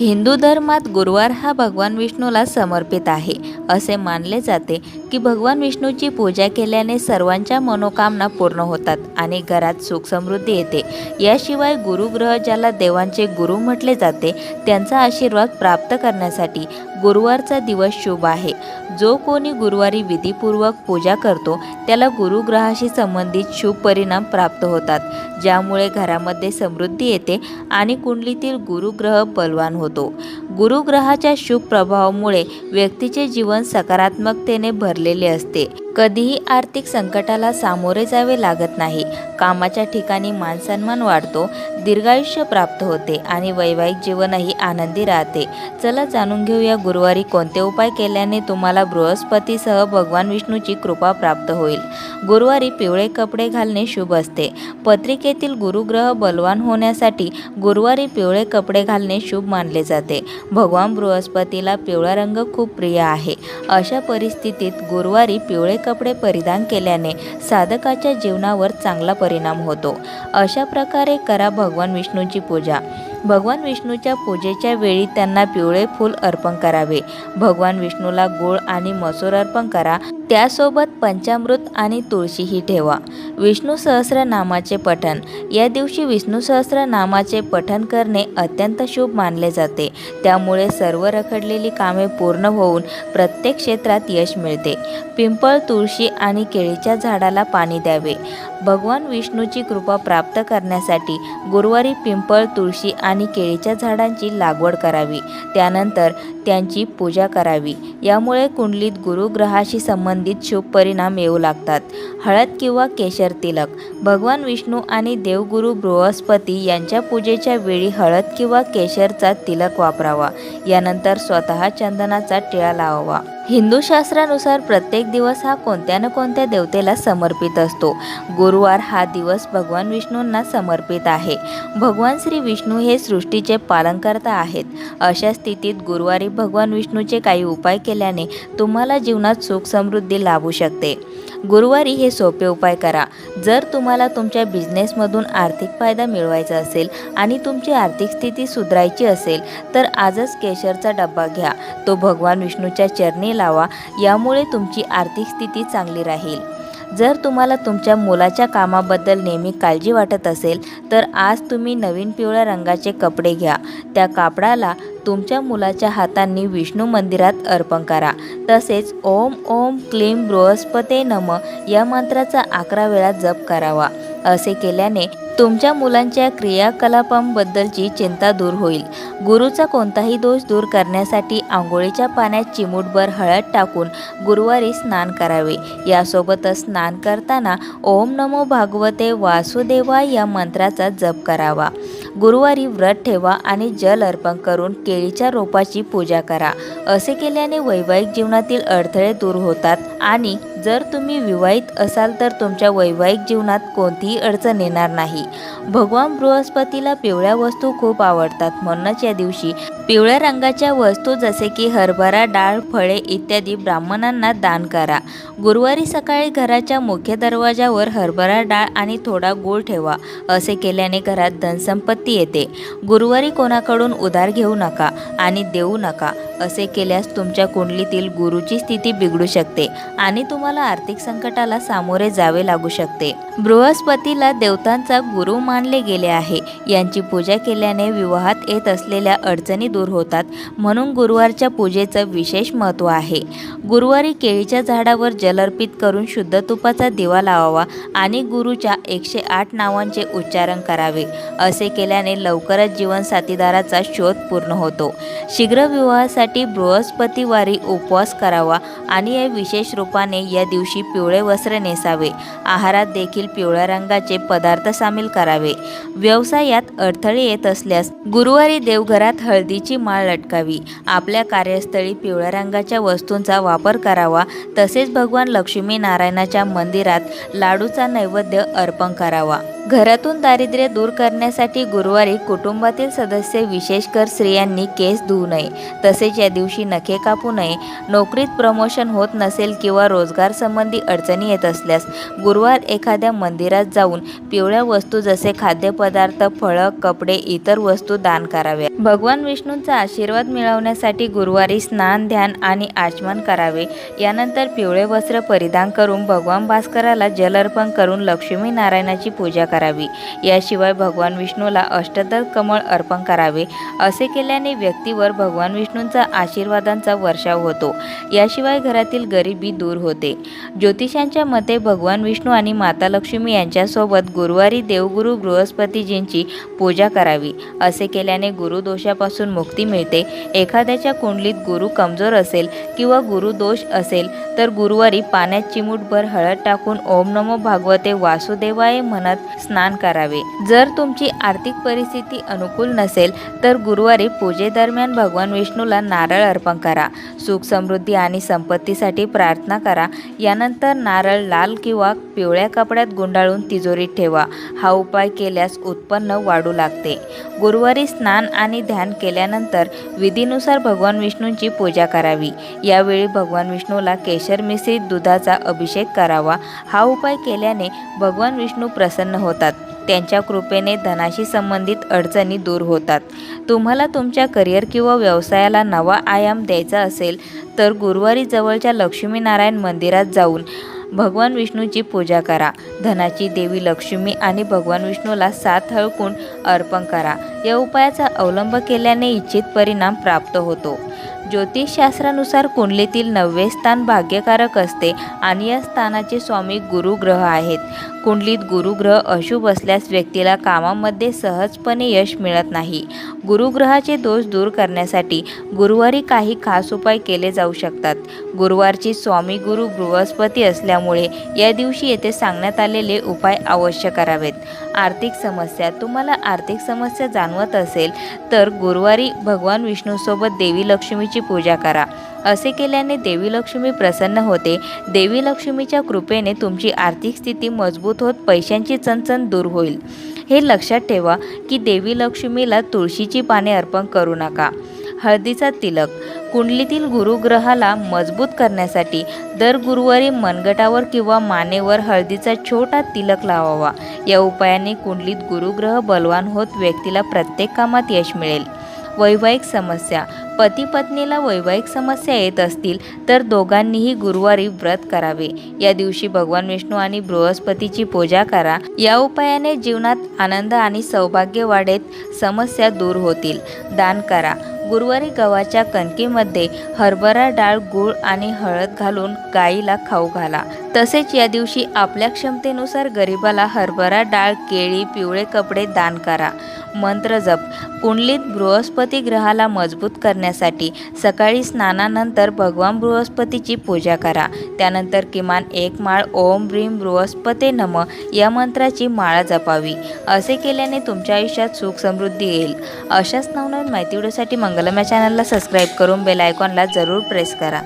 हिंदू धर्मात गुरुवार हा भगवान विष्णूला समर्पित आहे. असे मानले जाते की भगवान विष्णूची पूजा केल्याने सर्वांच्या मनोकामना पूर्ण होतात आणि घरात सुख समृद्धी येते. याशिवाय गुरुग्रह ज्याला देवांचे गुरु म्हटले जाते त्यांचा आशीर्वाद प्राप्त करण्यासाठी गुरुवारचा दिवस शुभ आहे. जो कोणी गुरुवारी विधीपूर्वक पूजा करतो त्याला गुरुग्रहाशी संबंधित शुभ परिणाम प्राप्त होतात ज्यामुळे घरामध्ये समृद्धी येते आणि कुंडलीतील गुरुग्रह बलवान होतो. गुरुग्रहाच्या शुभ प्रभावामुळे व्यक्तीचे जीवन सकारात्मकतेने भरलेले असते. कधीही आर्थिक संकटाला सामोरे जावे लागत नाही. कामाच्या ठिकाणी मानसन्मान वाढतो दीर्घायुष्य प्राप्त होते आणि वैवाहिक जीवनही आनंदी राहते. चला जाणून घेऊया गुरुवारी कोणते उपाय केल्याने तुम्हाला बृहस्पतीसह भगवान विष्णूची कृपा प्राप्त होईल. गुरुवारी पिवळे कपडे घालणे शुभ असते. पत्रिकेतील गुरुग्रह बलवान होण्यासाठी गुरुवारी पिवळे कपडे घालणे शुभ मानले जाते. भगवान बृहस्पतीला पिवळा रंग खूप प्रिय आहे. अशा परिस्थितीत गुरुवारी पिवळे कपडे परिधान केल्याने साधकाच्या जीवनावर चांगला परिणाम होतो. अशा प्रकारे करा भगवान विष्णूची पूजा. भगवान विष्णूच्या पूजेच्या वेळी त्यांना पिवळे फूल अर्पण करावे. भगवान विष्णूला गूळ आणि मसूर अर्पण करा. त्यासोबत पंचामृत आणि तुळशीही ठेवा. विष्णू सहस्रनामाचे पठण. या दिवशी विष्णू सहस्रनामाचे पठण करणे अत्यंत शुभ मानले जाते. त्यामुळे सर्व रखडलेली कामे पूर्ण होऊन प्रत्येक क्षेत्रात यश मिळते. पिंपळ तुळशी आणि केळीच्या झाडाला पाणी द्यावे. भगवान विष्णूची कृपा प्राप्त करण्यासाठी गुरुवारी पिंपळ तुळशी आणि केळीच्या झाडांची लागवड करावी. त्यानंतर त्यांची पूजा करावी. यामुळे कुंडलीत गुरुग्रहाशी संबंधित शुभ परिणाम येऊ लागतात. हळद किंवा केशर तिलक भगवान विष्णू आणि देवगुरु बृहस्पती यांच्या पूजेच्या वेळी हळद किंवा केशरचा तिलक वापरावा. यानंतर स्वतः चंदनाचा टिळा लावावा. हिंदू शास्त्रानुसार प्रत्येक दिवस हा कोणत्या ना कोणत्या देवतेला समर्पित असतो. गुरुवार हा दिवस भगवान विष्णूंना समर्पित आहे. भगवान श्री विष्णू हे सृष्टीचे पालनकर्ता आहेत. अशा स्थितीत गुरुवारी भगवान विष्णूचे काही उपाय केल्याने तुम्हाला जीवनात सुख समृद्धी लाभू शकते. गुरुवारी हे सोपे उपाय करा. जर तुम्हाला तुमच्या बिझनेसमधून आर्थिक फायदा मिळवायचा असेल आणि तुमची आर्थिक स्थिती सुधारायची असेल तर आजच केशरचा डब्बा घ्या. तो भगवान विष्णूच्या चरणी लावा यामुळे तुमची आर्थिक स्थिती चांगली राहील. जर तुम्हाला तुमच्या मुलाच्या कामाबद्दल नेहमी काळजी वाटत असेल तर आज तुम्ही नवीन पिवळ्या रंगाचे कपडे घ्या. त्या कापडाला तुमच्या मुलाच्या हातांनी विष्णू मंदिरात अर्पण करा. तसेच ओम ओम क्लीम बृहस्पते नम या मंत्राचा अकरा वेळा जप करावा. असे केल्याने तुमच्या मुलांच्या क्रियाकलापांबद्दलची चिंता दूर होईल. गुरुचा कोणताही दोष दूर करण्यासाठी आंघोळीच्या पाण्यात चिमूटभर हळद टाकून गुरुवारी स्नान करावे. यासोबतच स्नान करताना ओम नमो भागवते वासुदेवा या मंत्राचा जप करावा. गुरुवारी व्रत ठेवा आणि जल अर्पण करून केळीच्या रोपाची पूजा करा. असे केल्याने वैवाहिक जीवनातील अडथळे दूर होतात आणि जर तुम्ही विवाहित असाल तर तुमच्या वैवाहिक जीवनात कोणतीही अडचण येणार नाही. भगवान बृहस्पतीला पिवळ्या वस्तू खूप आवडतात. म्हणूनच या दिवशी पिवळ्या रंगाच्या वस्तू जसे की हरभरा डाळ फळे इत्यादी ब्राह्मणांना दान करा. गुरुवारी सकाळी घराच्या मुख्य दरवाजावर हरभरा डाळ आणि थोडा गूळ ठेवा. असे केल्याने घरात धनसंपत्ती येते. गुरुवारी कोणाकडून उधार घेऊ नका आणि देऊ नका. असे केल्यास तुमच्या कुंडलीतील गुरुची स्थिती बिघडू शकते आणि तुम्हाला आर्थिक संकटाला सामोरे जावे लागू शकते. बृहस्पतीला देवतांचा गुरु मानले गेले आहे. यांची पूजा केल्याने विवाहात येत असलेल्या अडचणी दूर होतात म्हणून गुरुवारच्या पूजेचं विशेष महत्त्व आहे. गुरुवारी केळीच्या झाडावर जल अर्पित करून शुद्ध तुपाचा दिवा लावावा आणि गुरुच्या एकशे आठ नावांचे उच्चारण करावे. असे केल्याने लवकरच जीवनसाथीदाराचा शोध पूर्ण होतो. शीघ्र विवाहासाठी बृहस्पतिवारी उपवास करावा आणि या विशेष रूपाने या दिवशी पिवळे वस्त्र नेसावे. आहारात देखील पिवळ्या रंगाचे पदार्थ सामील करावे. व्यवसायात अडथळे येत असल्यास गुरुवारी देवघरात हळदीची माळ लटकावी. आपल्या कार्यस्थळी पिवळ्या रंगाच्या वस्तूंचा वापर करावा. तसेच भगवान लक्ष्मी नारायणाच्या मंदिरात लाडूचा नैवेद्य अर्पण करावा. घरातून दारिद्र्य दूर करण्यासाठी गुरुवारी कुटुंबातील सदस्य विशेषकर स्त्रियांनी केस धुवू नये. तसेच या दिवशी नखे कापू नये. नोकरीत प्रमोशन होत नसेल किंवा रोजगार संबंधी अडचणी येत असल्यास गुरुवार एखाद्या मंदिरात जाऊन पिवळ्या वस्तू जसे खाद्यपदार्थ फळं कपडे इतर वस्तू दान कराव्या. भगवान विष्णूंचा आशीर्वाद मिळवण्यासाठी गुरुवारी स्नान ध्यान आणि आचमन करावे. यानंतर पिवळे वस्त्र परिधान करून भगवान भास्कराला जल अर्पण करून लक्ष्मी नारायणाची पूजा करावी. याशिवाय भगवान विष्णूला अष्टदल कमळ अर्पण करावे असे केल्याने व्यक्तीवर भगवान विष्णूंचा आशीर्वादांचा वर्षाव होतो. याशिवाय घरातील गरिबी दूर होते. ज्योतिषांच्या मते भगवान विष्णू आणि माता लक्ष्मी यांच्यासोबत गुरुवारी देवगुरु बृहस्पतीजींची पूजा करावी असे केल्याने गुरुदोषापासून मुक्ती मिळते. एखाद्याच्या कुंडलीत गुरु कमजोर असेल किंवा गुरुदोष असेल तर गुरुवारी पाण्यात चिमूटभर हळद टाकून ओम नमो भागवते वासुदेवाय म्हणत स्नान करावे. जर तुमची आर्थिक परिस्थिती अनुकूल नसेल तर गुरुवारी पूजेदरम्यान भगवान विष्णूला नारळ अर्पण करा. सुख समृद्धी आणि संपत्तीसाठी प्रार्थना करा. यानंतर नारळ लाल किंवा पिवळ्या कपड्यात गुंडाळून तिजोरीत ठेवा. हा उपाय केल्यास उत्पन्न वाढू लागते. गुरुवारी स्नान आणि ध्यान केल्यानंतर विधीनुसार भगवान विष्णूंची पूजा करावी. यावेळी भगवान विष्णूला केशर मिश्रित दुधाचा अभिषेक करावा. हा उपाय केल्याने भगवान विष्णू प्रसन्न होतात. त्यांच्या कृपेने धनाशी संबंधित अडचणी दूर होतात. तुम्हाला तुमच्या करिअर किंवा व्यवसायाला नवा आयाम द्यायचा असेल तर गुरुवारी जवळच्या लक्ष्मीनारायण मंदिरात जाऊन भगवान विष्णूची पूजा करा. धनाची देवी लक्ष्मी आणि भगवान विष्णूला सात हळकून अर्पण करा. या उपायाचा अवलंब केल्याने इच्छित परिणाम प्राप्त होतो. ज्योतिषशास्त्रानुसार कुंडलीतील नववे स्थान भाग्यकारक असते आणि या स्थानाचे स्वामी गुरुग्रह आहेत. कुंडलीत गुरुग्रह अशुभ असल्यास व्यक्तीला कामामध्ये सहजपणे यश मिळत नाही. गुरुग्रहाचे दोष दूर करण्यासाठी गुरुवारी काही खास उपाय केले जाऊ शकतात. गुरुवारची स्वामी गुरु बृहस्पती असल्यामुळे या दिवशी येथे सांगण्यात आलेले उपाय अवश्य करावेत. आर्थिक समस्या तुम्हाला आर्थिक समस्या जाणवत असेल तर गुरुवारी भगवान विष्णूसोबत देवी लक्ष्मीची पूजा करा. असे केल्याने देवी लक्ष्मी प्रसन्न होते. देवी लक्ष्मीच्या कृपेने तुमची आर्थिक स्थिती मजबूत होत पैशांची चणचण दूर होईल. हे लक्षात ठेवा की देवी लक्ष्मीला तुळशीची पाने अर्पण करू नका. हळदीचा तिलक. कुंडलीतील गुरुग्रहाला मजबूत करण्यासाठी दर गुरुवारी मनगटावर किंवा मानेवर हळदीचा छोटा तिलक लावावा. या उपायाने कुंडलीत गुरुग्रह बलवान होत व्यक्तीला प्रत्येक कामात यश मिळेल. वैवाहिक समस्या. पती पत्नीला वैवाहिक समस्या येत असतील तर दोघांनीही गुरुवारी व्रत करावे. या दिवशी भगवान विष्णू आणि बृहस्पतीची पूजा करा. या उपायाने जीवनात आनंद आणि सौभाग्य वाढेत समस्या दूर होतील. दान करा. गुरुवारी गव्हाच्या कणकीमध्ये हरभरा डाळ गूळ आणि हळद घालून गाईला खाऊ घाला. तसेच या दिवशी आपल्या क्षमतेनुसार गरिबाला हरभरा डाळ केळी पिवळे कपडे दान करा. मंत्र जप. कुंडलीत बृहस्पती ग्रहाला मजबूत करण्यासाठी सकाळी स्नानानंतर भगवान बृहस्पतीची पूजा करा. त्यानंतर किमान एक माळ ओम ब्रीम बृहस्पते नम या मंत्राची माळा जपावी. असे केल्याने तुमच्या आयुष्यात सुख समृद्धी येईल. अशाच नवनवीन माहिती व्हिडिओसाठी मंगलम या चॅनलला सबस्क्राईब करून बेल आयकॉनला जरूर प्रेस करा.